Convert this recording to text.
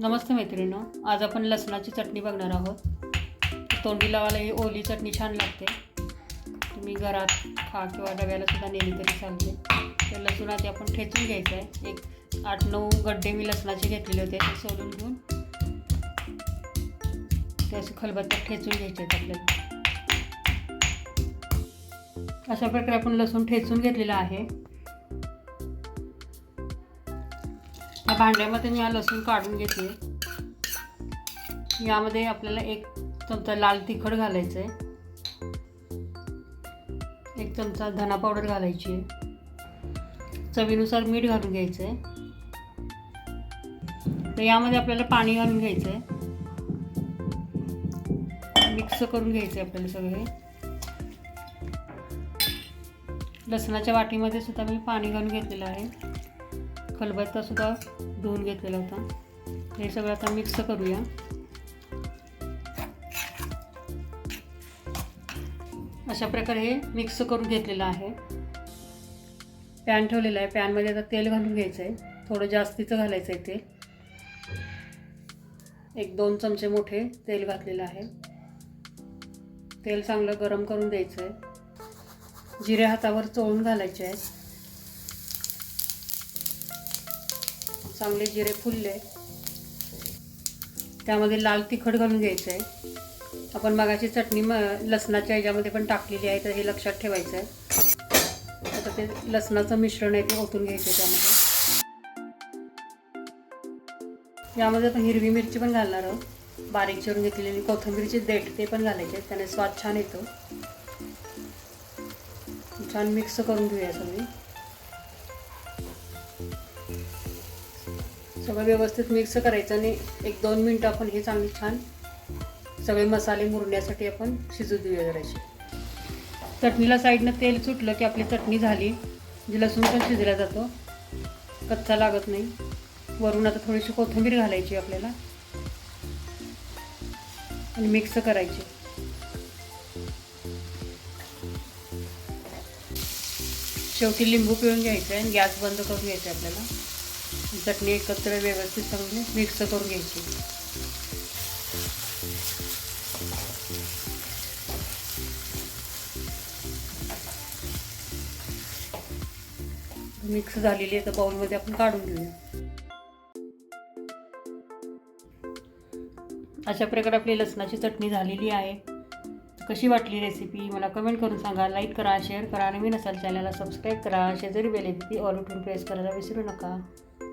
नमस्ते मैत्रिणींनो आज आपण लसणाची चटणी बघणार आहोत. तोंडी लावायला ही ओली चटणी छान लागते. तुम्ही घरात खा किंवा डब्याला सुद्धा नेली तरी चालते. तर लसूण आधी आपण ठेचून घ्यायचं आहे एक आठ नऊ गड्डे मी लसणाचे घेतलेले होते ते सोलून घेऊन. ते असे खलबत्त्यात ठेचून घ्यायचे आहेत आपल्याला. अशा प्रकारे आपण लसूण ठेचून घेतलेला आहे. भांड्यामध्ये मी हा लसूण काढून घेते यामध्ये आपल्याला एक चमचा लाल तिखट घालायचं आहे एक चमचा धना पावडर घालायची. आहे चवीनुसार मीठ घालून घ्यायचं आहे तर यामध्ये आपल्याला पाणी घालून घ्यायचं आहे मिक्स करून घ्यायचं आहे आपल्याला सगळे. लसणाच्या वाटीमध्ये सुद्धा मी पाणी घालून घेतलेलं आहे. खलबत्तासुद्धा धुवून घेतलेला होता. हे सगळं आता मिक्स करूया. अशा प्रकारे हे मिक्स करून घेतलेलं आहे. पॅन ठेवलेला आहे. पॅनमध्ये आता तेल घालून घ्यायचं आहे थोडं जास्तीचं घालायचं आहे तेल. एक दोन चमचे मोठे तेल घातलेलं आहे. तेल चांगलं गरम करून द्यायचं आहे जिरे हातावर चोळून घालायचे आहेत. चांगले जिरे फुलले. त्यामध्ये लाल तिखट घालून घ्यायचं आहे आपण मगाची चटणी म लसणाच्या ह्याच्यामध्ये पण टाकलेली आहे तर हे लक्षात ठेवायचं आहे आता ते लसणाचं मिश्रण आहे ते ओतून घ्यायचं त्यामध्ये. यामध्ये आपण हिरवी मिरची पण घालणार आहोत. बारीक चिरून घेतलेली कोथिंबीरचे देठ ते पण घालायचे त्याने स्वाद छान येतो. छान मिक्स करून घेऊया सगळी सगळं व्यवस्थित मिक्स करायचं आणि एक दोन मिनटं आपण हे चांगली छान सगळे मसाले मुरण्यासाठी आपण शिजू देऊया जराशी. चटणीला साईडनं तेल सुटलं की आपली चटणी झाली जी लसूण पण शिजला जातो कच्चा लागत नाही. वरून आता थोडीशी कोथिंबीर घालायची आपल्याला. आणि मिक्स करायची. शेवटी लिंबू पिळून घ्यायचं आहे आणि गॅस बंद करून घ्यायचा आपल्याला. चटणी एकत्र व्यवस्थित चांगली मिक्स करून घ्यायची. मिक्स झालेली आहे तर बाउलमध्ये आपण काढून घेऊया. अशा प्रकारे आपली लसणाची चटणी झालेली आहे. कशी वाटली रेसिपी मला कमेंट करून सांगा. लाईक करा शेअर करा नवीन असाल चॅनलला सबस्क्राईब करा. शेजारी बेल ती ऑल उठून प्रेस करायला विसरू नका.